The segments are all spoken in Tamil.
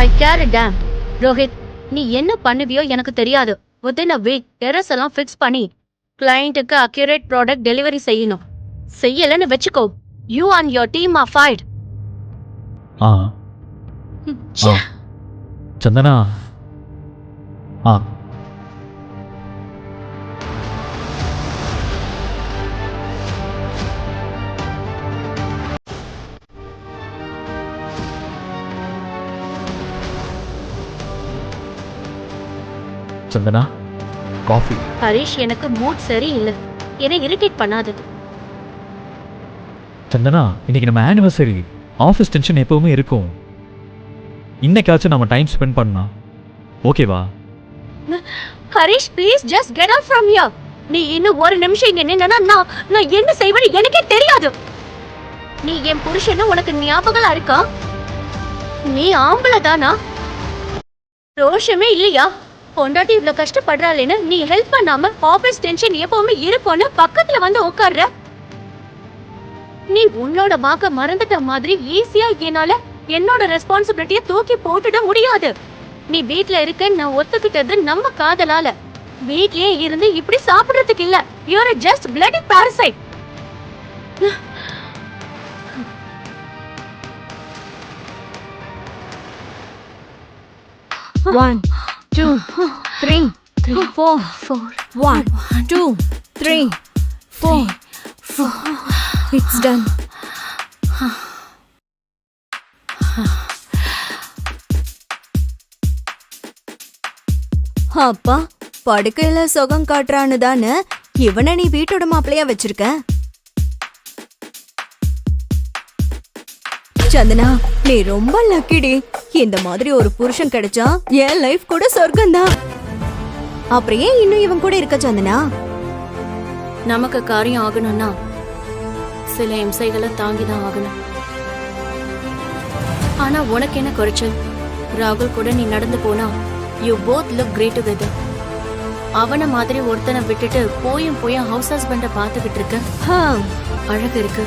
ஐ கேர் டேம் ரோஹித் நீ என்ன பண்ணுவியோ எனக்கு தெரியாது. வித்தின் அ வீக் டெரஸ் எல்லாம் ஃபிக்ஸ் பண்ணி கிளையண்ட்டுக்கு அக்யூரேட் ப்ராடக்ட் டெலிவரி செய்யணும். செய்யலைன்னு வச்சுக்கோ. You and your team are fired ஆ. ஆ. சந்தனா. ஆ. சந்தனா காஃபி. ஹரிஷ் எனக்கு மூட் சரியில்லை. என்னை இரிட்டேட் பண்ணாது. சந்தனா இன்னைக்கு நம்ம ஆனிவர்சரி ஆஃபீஸ் டென்ஷன் எப்பவுமே இருக்கும். இன்னைக்காச்சும் நம்ம டைம் ஸ்பெண்ட் பண்ணலாம் ஓகேவா Harish please just get out from here நீ இன்னும் ஒரு நிமிஷம் இங்க நின்னா நான் நான் என்ன செய்வேன்னு எனக்கே தெரியாது. நீ என் புருஷன்னு உனக்கு ஞாபகம் இருக்கா? நீ ஆம்பளை தானா? ரோஷமே இல்லையா? பொண்டாட்டி இவ்வளவு கஷ்டப்படுறாளேன்னு நீ ஹெல்ப் பண்ணாம ஆபீஸ் டென்ஷன் எப்பவுமே இருக்கும்னு பக்கத்துல வந்து உட்கார்ற. நீ உன்னோட வாக்க மறந்துட்ட மாதிரி ஈஸியா என்னால என்னோட ரெஸ்பான்சிபிலிட்டிய தூக்கி போட்டுட முடியாது. நீ வீட்ல இருக்க நான் ஒத்துக்கிட்டது நம்ம காதலால. வீட்லயே இருந்து இப்படி சாப்பிடுறதுக்கு இல்ல. You're just bloody parasite One, two, three, four, four. One, two, three, four, four. It's done. அப்பா படுக்கையில சுகம் காட்டுறான்னு தானே இவனை நீ வீட்டோட மாப்பிளையா வச்சிருக்க சந்தனா நீ ரொம்ப லக்கிடி இந்த மாதிரி ஒரு புருஷன் கிடைச்சா என் லைஃப் கூட சொர்க்கம்தான். அப்புறம் ஏன் இன்னும் இவன் கூட இருக்க சந்தனா? நமக்கு காரியம் ஆகணும்னா சில இம்சைகளை தாங்கி தான் ஆகணும். ஆனா உனக்கு என்ன குறைச்சல்? ராகுல் கூட நீ நடந்து போனா you both look great together அவன மாதிரி ஒருத்தனை விட்டுட்டு போயும் போயும் ஹவுஸ் ஹஸ்பண்ட பாத்துக்கிட்டு இருக்க. அழகு இருக்கு.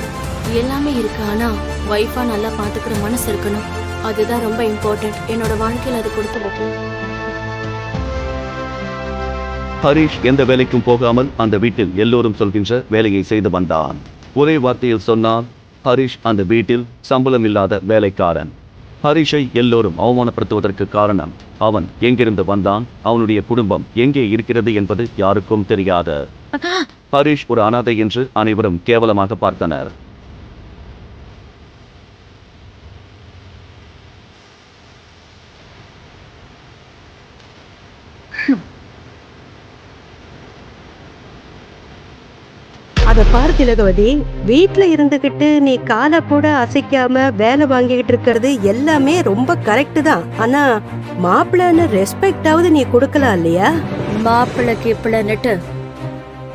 எல்லாமே இருக்கு. ஆனா வைஃபா நல்லா பாத்துக்கிற மனசு இருக்கணும். அதுதான் ரொம்ப இம்பார்ட்டன்ட் என்னோட வாழ்க்கையில அது கொடுத்து ஹரிஷ் எந்த வேலைக்கும் போகாமல் அந்த வீட்டில் எல்லோரும் சொல்கின்ற வேலையை செய்து வந்தான். ஒரே வார்த்தையில் சொன்னால் ஹரிஷ் அந்த வீட்டில் சம்பளம் இல்லாத வேலைக்காரன். ஹரிஷை எல்லோரும் அவமானப்படுத்துவதற்கு காரணம் அவன் எங்கிருந்து வந்தான் அவனுடைய குடும்பம் எங்கே இருக்கிறது என்பது யாருக்கும் தெரியாது. ஹரிஷ் ஒரு அனாதை என்று அனைவரும் கேவலமாக பார்த்தனர் அத பார் திலகவதி வீட்டில் இருந்துகிட்டு நீ காலை கூட அசைக்காம வேலை வாங்கிக்கிட்டு இருக்கிறது எல்லாமே ரொம்ப கரெக்ட் தான். ஆனா மாப்பிள்ளன்னு ரெஸ்பெக்டாவது நீ கொடுக்கலாம் இல்லையா? மாப்பிள்ளை கிப்பிளன்னுட்டு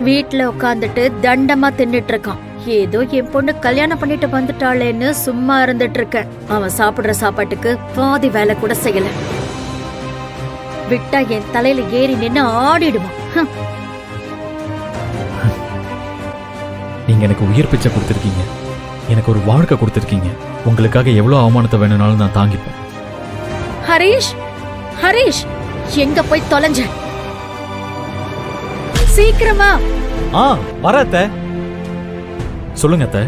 வீட்டில் உட்காந்துட்டு தண்டமா தின்னுட்டு இருக்கான். ஏதோ என் பொண்ணு கல்யாணம் பண்ணிட்டு வந்துட்டாளேன்னு சும்மா இருந்துட்டு இருக்கேன் அவன் சாப்பிடுற சாப்பாட்டுக்கு பாதி வேலை கூட செய்யல. விட்டா என் தலையில ஏறி நின்னு ஆடிடுவான். ஹம். நீங்க எனக்கு உயிர் பிச்சை கொடுத்துருக்கீங்க. எனக்கு ஒரு வாழ்க்கை கொடுத்துருக்கீங்க. உங்களுக்காக எவ்வளோ அவமானத்தை வேணும்னாலும் நான் தாங்கிப்பேன். ஹரிஷ் ஹரிஷ் எங்க போய் தொலைஞ்ச? சீக்கிரமா. ஆ வரத்த சொல்லுங்க அத்தை.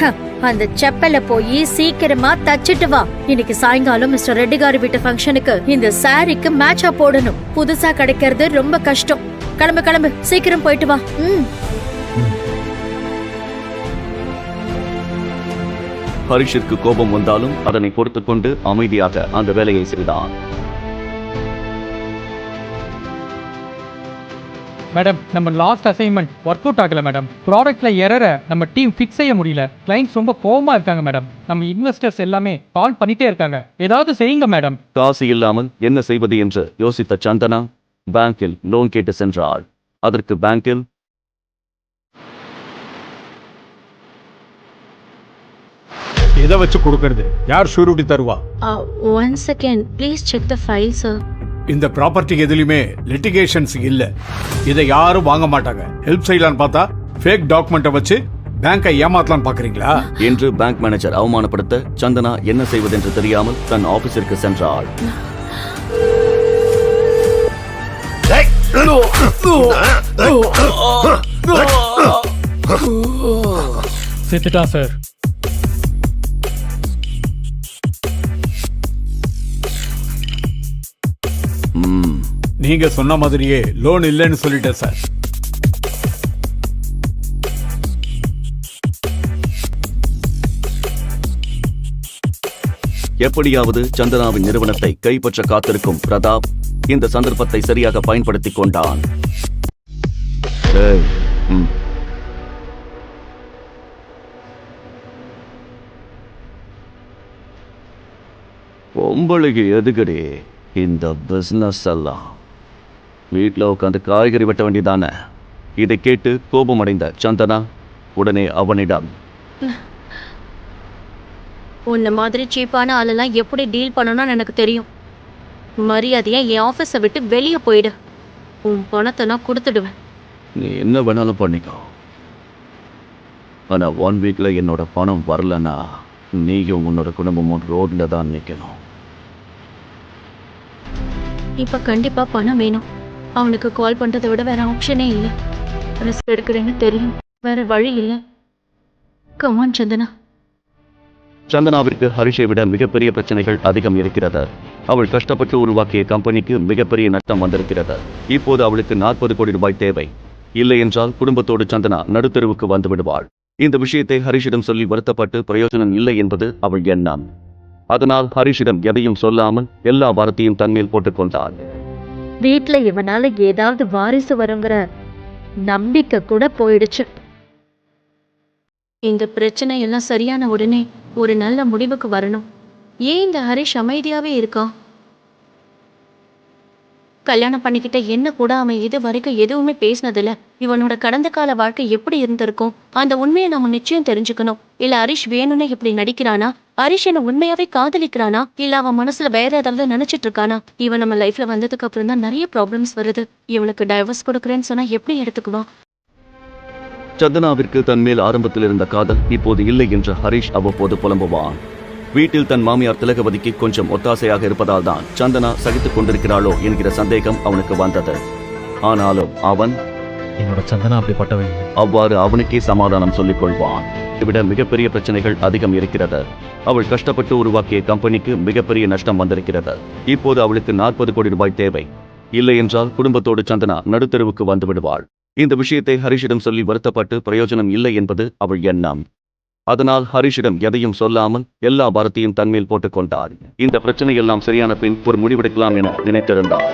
ஹ, அந்த செப்பல போய் சீக்கிரமா தச்சிட்டு வா. இன்னைக்கு சாயங்காலம் மிஸ்டர் ரெட்டிகாரி வீட்டு ஃபங்க்ஷனுக்கு இந்த சாரிக்கு மேட்சா போடணும். புதுசா கிடைக்கிறது ரொம்ப கஷ்டம். கிளம்பு கிளம்பு சீக்கிரம் போயிட்டு வா. ம். ஹரிஷிற்கு கோபம் வந்தாலும் அதனை பொறுத்துக் கொண்டு அமைதியாக அந்த வேலையை செய்தான். மேடம் நம்ம லாஸ்ட் அசைன்மெண்ட் ஒர்க் அவுட் ஆகல மேடம். ப்ராடக்ட்ல எரரை நம்ம டீம் ஃபிக்ஸ் செய்ய முடியல. கிளைண்ட்ஸ் ரொம்ப கோவமா இருக்காங்க மேடம். நம்ம இன்வெஸ்டர்ஸ் எல்லாமே கால் பண்ணிட்டே இருக்காங்க. ஏதாவது செய்யுங்க மேடம். காசு இல்லாமல் என்ன செய்வது என்று யோசித்த சந்தனா பேங்கில் லோன் கேட்டு சென்றாள். அதற்கு பேங்கில் எதை வச்சு கொடுக்கறது. யார் ஷூரிட்டி தருவா? One second please check the file sir இந்த ப்ராப்பர்ட்டி எதுலையுமே லிட்டிகேஷன்ஸ் இல்ல. இதை யாரும் வாங்க மாட்டாங்க. ஹெல்ப் செய்யலான்னு பார்த்தா ஃபேக் டாக்குமெண்ட்டை வச்சு பேங்கை ஏமாத்தலாம் பாக்குறீங்களா என்று பேங்க் மேனேஜர் அவமானப்படுத்த சந்தனா என்ன செய்வதென்று தெரியாமல் தன் ஆபீஸிற்கு சென்றாள். செத்துட்டான் சார் நீங்க சொன்ன மாதிரியே லோன் இல்லைன்னு சொல்லிட்டேன் சார். எப்படியாவது சந்தனாவின் நிறுவனத்தை கைப்பற்ற காத்திருக்கும் பிரதாப் இந்த சந்தர்ப்பத்தை சரியாக பயன்படுத்திக் கொண்டான். பொம்பளைக்கு எதுக்கடி இந்த பிசினஸ் எல்லாம்? வீட்டில் உட்காந்து காய்கறி வெட்ட வேண்டியதானே? இதை கேட்டு கோபமடைந்த சந்தனா உடனே அவனிடம் உன்ன மாதிரி சீப்பான ஆளெல்லாம் எப்படி டீல் பண்ணணும்னு எனக்கு தெரியும். மரியாதையா என் ஆஃபீஸை விட்டு வெளியே போயிடு. உன் பணத்தை நான் கொடுத்துடுவேன். நீ என்ன வேணாலும் பண்ணிக்கோ. ஆனா ஒன் வீக்ல என்னோட பணம் வரலன்னா நீயும் உன்னோட குடும்பமும் ரோட்ல தான் நிக்கணும். இப்ப கண்டிப்பா பணம் வேணும். அவனுக்கு கால் பண்றதை விட வேற ஆப்ஷனே இல்லை. ரிஸ்க் எடுக்கிறேன்னு தெரியும். வேற வழி இல்லை. கமான் சந்தனா. சந்தனாவிற்கு ஹரிஷை விட மிகப்பெரிய பிரச்சனைகள் அதிகம் இருக்கிறது. அவள் கஷ்டப்பட்டு உருவாக்கிய கம்பெனிக்கு மிகப்பெரிய நஷ்டம் வந்திருக்கிறது. இப்போது அவளுக்கு நாற்பது கோடி ரூபாய் தேவை. இல்லை என்றால் குடும்பத்தோடு சந்தனா நடுத்தருவுக்கு வந்து விடுவாள். இந்த விஷயத்தை ஹரிஷிடம் சொல்லி வருத்தப்பட்டு பிரயோஜனம் இல்லை என்பது அவள் எண்ணம். அதனால் ஹரிஷிடம் எதையும் சொல்லாமல் எல்லா வாரத்தையும் தன்மேல் போட்டுக் வீட்டில் இவனால் இவனால ஏதாவது வாரிசு வருங்கிற நம்பிக்கை கூட போயிடுச்சு. இந்த பிரச்சனை எல்லாம் சரியான உடனே ஒரு நல்ல முடிவுக்கு வரணும். ஏன் இந்த ஹரிஷ் அமைதியாவே இருக்கான் கல்யாணம் பண்ணிக்கிட்ட என்ன கூட அவன் இது வரைக்கும் எதுவுமே பேசினதில்ல. இவனோட கடந்த கால வாழ்க்கை எப்படி இருந்திருக்கும்? அந்த உண்மையை நம்ம நிச்சயம் தெரிஞ்சுக்கணும். இல்ல ஹரிஷ் வேணும்னு இப்படி நடிக்கிறானா? ஹரிஷ் என்ன உண்மையாவே காதலிக்கிறானா? இல்ல அவன் மனசுல வேற ஏதாவது நினைச்சிட்டு இருக்கானா? இவன் நம்ம லைஃப்ல வந்ததுக்கு அப்புறம் தான் நிறைய ப்ராப்ளம்ஸ் வருது. இவளுக்கு டைவர்ஸ் கொடுக்குறேன்னு சொன்னா எப்படி எடுத்துக்குவான்? சந்தனாவிற்கு தன்மேல் ஆரம்பத்தில் இருந்த காதல் இப்போது இல்லை என்று ஹரிஷ் அவ்வப்போது புலம்புவான். வீட்டில் தன் மாமியார் திலகவதிக்கு கொஞ்சம் ஒத்தாசையாக இருப்பதால் தான் சந்தனா சகித்துக் கொண்டிருக்கிறாளோ என்கிற சந்தேகம் அவனுக்கு வந்தது. ஆனாலும் அவன் என்னோட சந்தனா அப்படிப்பட்டவை இல்லை. அவ்வாறு அவனுக்கே சமாதானம் சொல்லிக் கொள்வான் இதைவிட மிகப்பெரிய பிரச்சனைகள் அதிகம் இருக்கிறது. அவள் கஷ்டப்பட்டு உருவாக்கிய கம்பெனிக்கு மிகப்பெரிய நஷ்டம் வந்திருக்கிறது. இப்போது அவளுக்கு நாற்பது கோடி ரூபாய் தேவை. இல்லை என்றால் குடும்பத்தோடு சந்தனா நடுத்தெருவுக்கு வந்து விடுவாள். இந்த விஷயத்தை ஹரிஷிடம் சொல்லி வருத்தப்பட்டு பிரயோஜனம் இல்லை என்பது அவள் எண்ணம். அதனால் ஹரிஷிடம் எதையும் சொல்லாமல் எல்லா பாரத்தையும் தன்மேல் போட்டுக் இந்த பிரச்சனை எல்லாம் சரியான பின் ஒரு முடிவெடுக்கலாம் என நினைத்திருந்தாள்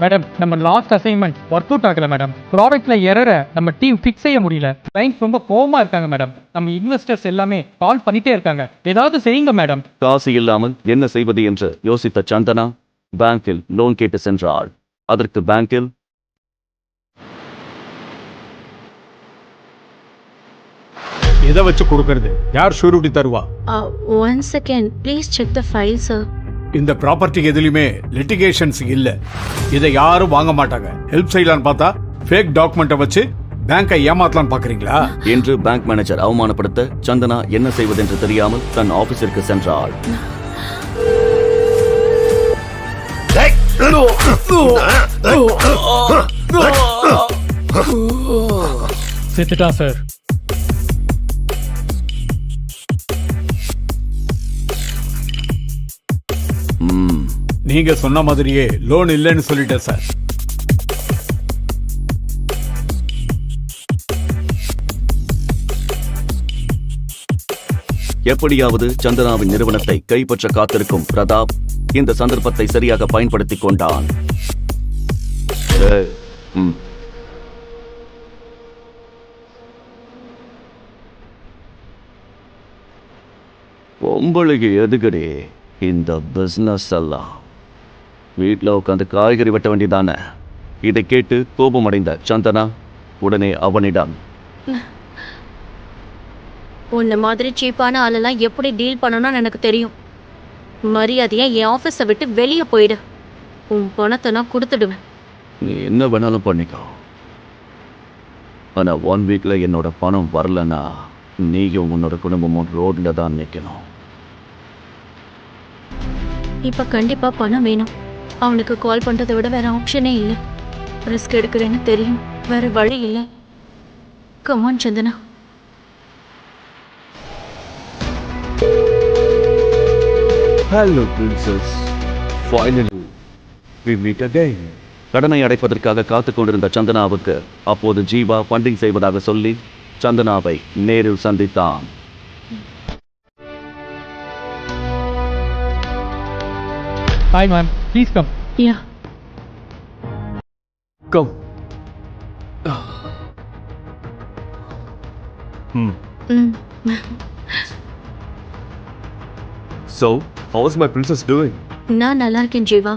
மேடம் நம்ம லாஸ்ட் அசைன்மெண்ட் ஒர்க் அவுட் ஆகல மேடம் ப்ராடக்ட்ல எரரை நம்ம டீம் ஃபிக்ஸ் செய்ய முடியல. கிளைண்ட்ஸ் ரொம்ப கோவமா இருக்காங்க மேடம் நம்ம இன்வெஸ்டர்ஸ் எல்லாமே கால் பண்ணிட்டே இருக்காங்க. ஏதாவது செய்யுங்க மேடம் காசு இல்லாமல் என்ன செய்வது என்று யோசித்த சந்தனா பேங்கில் லோன் கேட்டு சென்றாள். அதற்கு பேங்கில் எதை வச்சு கொடுக்கறது? யார் ஷூரிட்டி தருவா? One second please check the file sir இந்த ப்ராப்பர்ட்டி எதுலயுமே லிட்டிகேஷன்ஸ் இல்ல. இதை யாரும் வாங்க மாட்டாங்க. ஹெல்ப் செய்யலான்னு பார்த்தா ஃபேக் டாக்குமெண்ட்டை வச்சு பேங்கை ஏமாத்தலாம்னு பாக்குறீங்களா என்று பேங்க் மேனேஜர் அவமானப்படுத்த சந்தனா என்ன செய்வதென்று தெரியாமல் தன் ஆபீஸிற்கு சென்றாள். செத்துட்டான் சார் நீங்க சொன்ன மாதிரியே லோன் இல்லைன்னு சொல்லிட்டேன் சார் எப்படியாவது சந்தனாவின் நிறுவனத்தை கைப்பற்ற காத்திருக்கும் பிரதாப் இந்த சந்தர்ப்பத்தை சரியாக பயன்படுத்திக் கொண்டான். பொம்பளைக்கு எதுக்கடி இந்த பிசினஸ் எல்லாம்? வீட்டில் உட்காந்து காய்கறி வெட்ட வேண்டியதானே? இதை கேட்டு கோபமடைந்த சந்தனா உடனே அவனிடம் உன்ன மாதிரி சீப்பான ஆளெல்லாம் எப்படி டீல் பண்ணணும்னு எனக்கு தெரியும். மரியாதையா என் ஆஃபீஸை விட்டு வெளியே போயிடு. உன் பணத்தை நான் கொடுத்துடுவேன். நீ என்ன வேணாலும் பண்ணிக்கோ. ஆனா ஒன் வீக்ல என்னோட பணம் வரலனா நீயும் உன்னோட குடும்பமும் ரோட்ல தான் நிக்கணும். இப்ப கண்டிப்பா பணம் வேணும். அவனுக்கு கால் பண்றதை விட வேற ஆப்ஷனே இல்ல. ரிஸ்க் எடுக்கிறேன்னு தெரியும். வேற வழி இல்ல. Come on Chandana. Hello princess finally we meet again கடனை அடைப்பதற்காக காத்து கொண்டிருந்த சந்தனாவுக்கு அப்போது ஜீவா ஃபண்டிங் செய்வதாக சொல்லி சந்தனாவை நேரில் சந்தித்தான். ஹாய் மேம் ப்ளீஸ் கம் யா Come. Hmm. ம் So, my princess doing? நான் நல்லா இருக்கேன் ஜீவா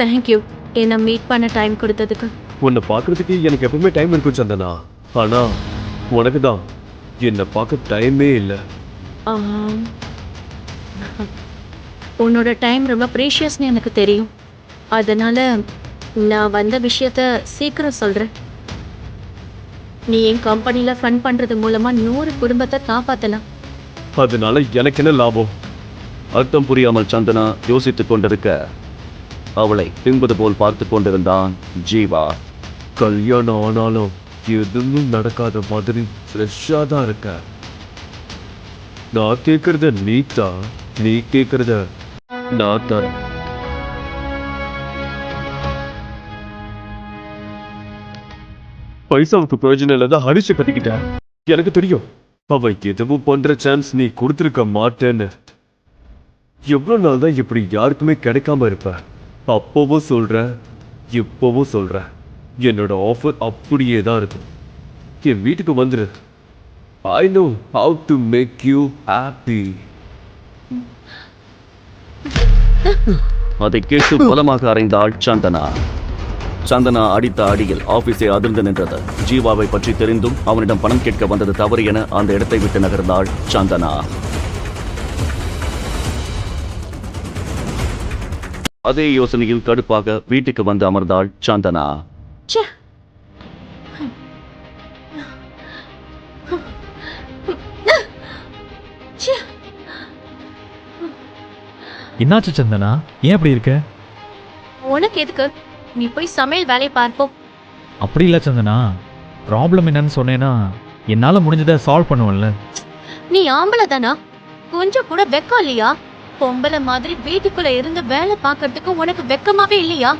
தேங்க்யூ என்னை மீட் பண்ண டைம் கொடுத்ததுக்கு. உன்னை பார்க்கறதுக்கு எனக்கு எப்பவுமே டைம் இருக்கும் சந்தனா. ஆனா உனக்கு தான் என்னை பார்க்க டைமே இல்லை. உன்னோட டைம் ரொம்ப ப்ரீஷியஸ்னு எனக்கு தெரியும். அதனால நான் வந்த விஷயத்த சீக்கிரம் சொல்கிறேன் நீ என் கம்பெனியில் ஃபண்ட் பண்ணுறது மூலமாக நூறு குடும்பத்தை காப்பாற்றலாம் அதனால எனக்கு என்ன லாபம்? அர்த்தம் புரியாமல் சந்தனா யோசித்துக் கொண்டிருக்க அவளை பின்பது போல் பார்த்து கொண்டிருந்தான் ஜீவா. கல்யாணம் ஆனாலும் எதுவும் நடக்காத மாதிரி ஃப்ரெஷ்ஷாக தான் இருக்க. நான் கேட்கறத நீ தான் நீ கேட்கறத நான் தான். பைசாவுக்கு பிரயோஜனம் இல்லாத ஹரிஷ கட்டிக்கிட்டேன் எனக்கு தெரியும். அவ எதுவும் பண்ற சான்ஸ் நீ கொடுத்துருக்க மாட்டேன்னு. எவ்வளவு நாள் தான் இப்படி யாருக்குமே கிடைக்காம இருப்ப? அப்பவும் சொல்றேன் இப்பவும் சொல்றேன் என்னோட ஆஃபர் அப்படியே தான் இருக்கும். என் வீட்டுக்கு வந்துரு. I know how to make you happy அதை கேட்டு பலமாக அறைந்தாள் சந்தனா. சந்தனா அடித்த அடியில் ஆபீஸை அதிர்ந்து நின்றது. ஜீவாவை பற்றி தெரிந்தும் அவனிடம் பணம் கேட்க வந்தது தவறு என அந்த இடத்தை விட்டு நகர்ந்தாள் சந்தனா. அதே யோசனையில் கடுப்பாக வீட்டுக்கு வந்து அமர்ந்தாள் சந்தனா. என்னாச்சு சந்தனா? ஏன் அப்படி இருக்க? உனக்கு எதுக்கு? நீ போய் சமையல் வேலையை பார்ப்போம். அப்படி இல்லை சந்தனா. ப்ராப்ளம் என்னன்னு சொன்னேன்னா என்னால் முடிஞ்சதை சால்வ் பண்ணுவேன்ல. நீ ஆம்பளை தானா? கொஞ்சம் கூட வெக்கம் இல்லையா? பொம்பளை மாதிரி வீட்டுக்குள்ள இருந்து வேலை பார்க்கறதுக்கு உனக்கு வெக்கமாவே இல்லையா?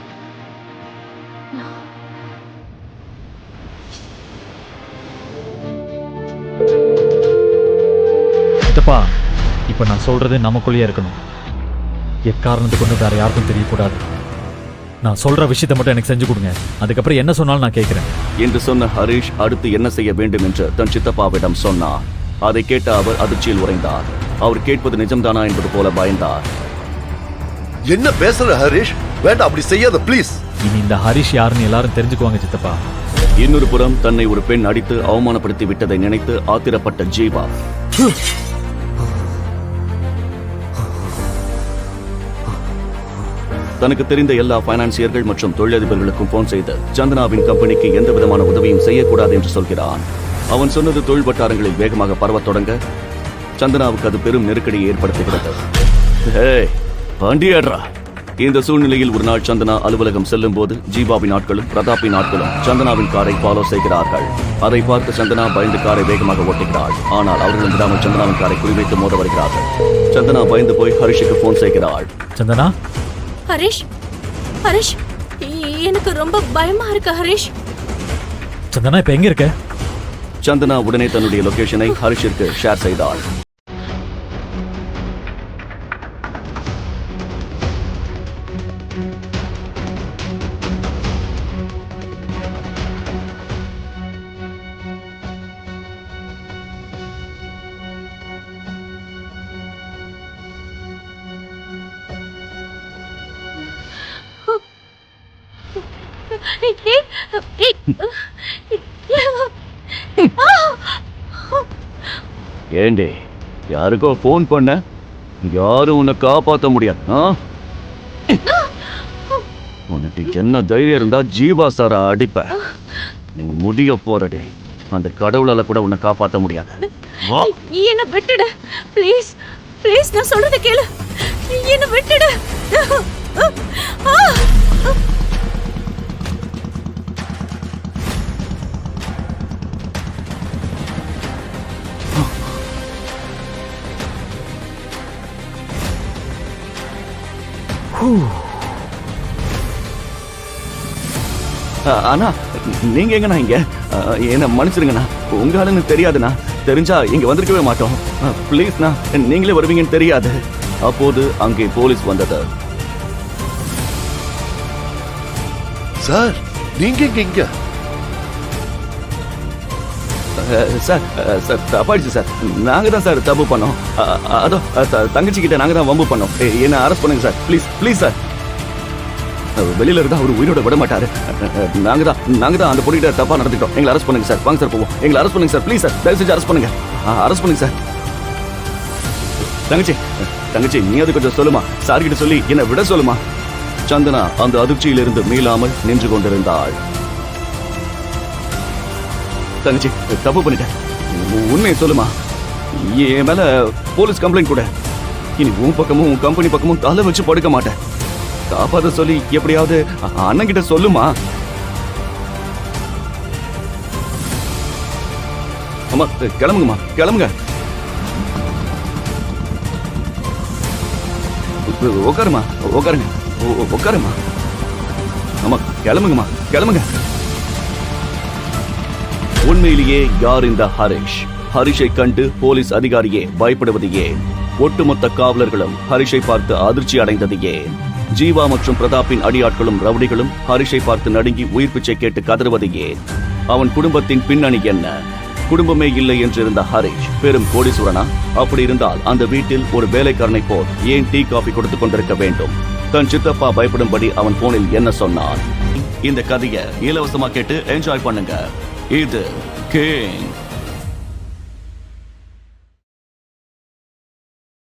சித்தப்பா இப்போ நான் சொல்றது நமக்குள்ளேயே இருக்கணும். எக்காரணத்தை கொண்டு வேற யாருக்கும் தெரியக்கூடாது. நான் சொல்ற விஷயத்தை மட்டும் எனக்கு செஞ்சு கொடுங்க. அதுக்கப்புறம் என்ன சொன்னாலும் நான் கேட்குறேன். என்று சொன்ன ஹரிஷ் அடுத்து என்ன செய்ய வேண்டும் என்று தன் சித்தப்பாவிடம் சொன்னார். அதை கேட்ட அவர் அதிர்ச்சியில் உறைந்தார். அவர் கேட்பது நிஜம்தானா என்பது போல பயந்தார். என்ன பேசுற ஹரிஷ்? வேண்டாம் அப்படி செய்யாத ப்ளீஸ் இனி இந்த ஹரிஷ் யாருன்னு எல்லாரும் தெரிஞ்சுக்குவாங்க சித்தப்பா. இன்னொரு புறம் தன்னை ஒரு பெண் அடித்து அவமானப்படுத்தி விட்டதை நினைத்து ஆத்திரப்பட்ட ஜீவா. தனக்கு தெரிந்த எல்லா பைனான்சியர்கள் மற்றும் தொழிலதிபர்களுக்கும் போன் செய்து சந்தனாவின் கம்பெனிக்கு எந்த விதமான உதவியும் செய்யக்கூடாது என்று சொல்கிறான். அவன் சொன்னது தொழில் வட்டாரங்களில் வேகமாக பரவத் தொடங்க சந்தனாவுக்கு அது பெரும் நெருக்கடியை ஏற்படுத்துகிறது ஏய், இந்த சூழ்நிலையில் ஒரு நாள் சந்தனா அலுவலகம் செல்லும் போது ஜீவாவின் ஆட்களும் பிரதாப்பின் ஆட்களும் சந்தனாவின் காரை ஃபாலோ செய்கிறார்கள். அதை பார்த்து சந்தனா பயந்து காரை வேகமாக ஓட்டுகிறாள். ஆனால் அவர்களும் விடாமல் சந்தனாவின் காரை குறிவைத்து மோத வருகிறார்கள். சந்தனா பயந்து போய் ஹரிஷுக்கு போன் செய்கிறாள். சந்தனா? ஹரிஷ் ஹரிஷ் எனக்கு ரொம்ப பயமா இருக்கு ஹரிஷ். சந்தனா இப்போ எங்க இருக்க? சந்தனா உடனே தன்னுடைய லொகேஷனை ஹரிஷிற்கு ஷேர் செய்தாள். ஏண்டி யாருக்கோ ஃபோன் பண்ண? யாரும் உன்னை காப்பாற்ற முடியாது ஆ? உனக்கு என்ன தைரியம் இருந்தா ஜீவா சாரை அடிப்ப. நீ முடிய போறடே. அந்த கடவுளால கூட உன்னை காப்பாற்ற முடியாது. என்ன விட்டுடு. ப்ளீஸ் ப்ளீஸ் நான் சொல்றத கேளு. என்ன விட்டுடு. ஆ! ஆ, அண்ணா நீங்க எங்கண்ணா இங்க? என்ன மன்னிச்சிருங்கண்ணா. உங்க ஆளுன்னு தெரியாதுண்ணா. தெரிஞ்சா இங்க வந்திருக்கவே மாட்டோம். ப்ளீஸ்ண்ணா நீங்களே வருவீங்கன்னு தெரியாது. அப்போது அங்கே போலீஸ் வந்தது. சார் நீங்க இங்க? சார் சார் தப்பாயிடுச்சு சார். நாங்க தான் சார் தப்பு பண்ணோம். அதோ தங்கச்சி கிட்ட நாங்க தான் வம்பு பண்ணோம். என்ன அரெஸ்ட் பண்ணுங்க சார். Please please sir. வெளியில இருந்தா அவர் உயிரோட விட மாட்டாரு நாங்க தான் நாங்க தான் அந்த பொண்ணுகிட்ட தப்பா நடந்துட்டோம் எங்களை அரெஸ்ட் பண்ணுங்க சார். வாங்க சார் போவோம். எங்களை அரெஸ்ட் பண்ணுங்க சார். ப்ளீஸ் சார் தயவு செஞ்சு அரெஸ்ட் பண்ணுங்க. அரெஸ்ட் பண்ணுங்க சார். தங்கச்சி தங்கச்சி நீ அது கொஞ்சம் சொல்லுமா? சார் கிட்ட சொல்லி என்ன விட சொல்லுமா? சந்தனா அந்த அதிர்ச்சியிலிருந்து மீளாமல் நின்று கொண்டிருந்தாள். தங்கச்சி தப்பு பண்ணிட்டேன். உண்மையை சொல்லுமா? என் மேல போலீஸ் கம்ப்ளைண்ட் கூட. இனி உன் பக்கமும் உன் கம்பெனி பக்கமும் தலை வச்சு படுக்க மாட்டேன். காப்பாத சொல்லி எப்படியாவது அண்ணன் கிட்ட சொல்லுமா? அம்மா கிளம்புங்கம்மா கிளம்புங்க. உ- உட்காருமா உட்காருங்க உட்காருமா கிளம்புங்கம்மா கிளம்புங்க. உண்மையிலேயே யார் இந்த ஹரிஷ்? ஹரிஷை கண்டு போலீஸ் அதிகாரியே பயப்படுவது ஏன்? ஒட்டுமொத்த காவலர்களும் ஹரிஷை பார்த்து அதிர்ச்சி அடைந்தது ஏன்? ஜீவா மற்றும் பிரதாப்பின் அடியாட்களும் ரவுடிகளும் ஹரிஷை பார்த்து நடுங்கி உயிர் பிச்சை கேட்டு கதறுவது ஏன்? அவன் குடும்பத்தின் பின்னணி என்ன? குடும்பமே இல்லை என்றிருந்த ஹரிஷ் பெரும் கோடீஸ்வரனா? அப்படி இருந்தால் அந்த வீட்டில் ஒரு வேலைக்காரனை போல் ஏன் டீ காபி கொடுத்து கொண்டிருக்க வேண்டும்? தன் சித்தப்பா பயப்படும்படி அவன் போனில் என்ன சொன்னான்? இந்த கதையை இலவசமா கேட்டு என்ஜாய் பண்ணுங்க. இது கிங்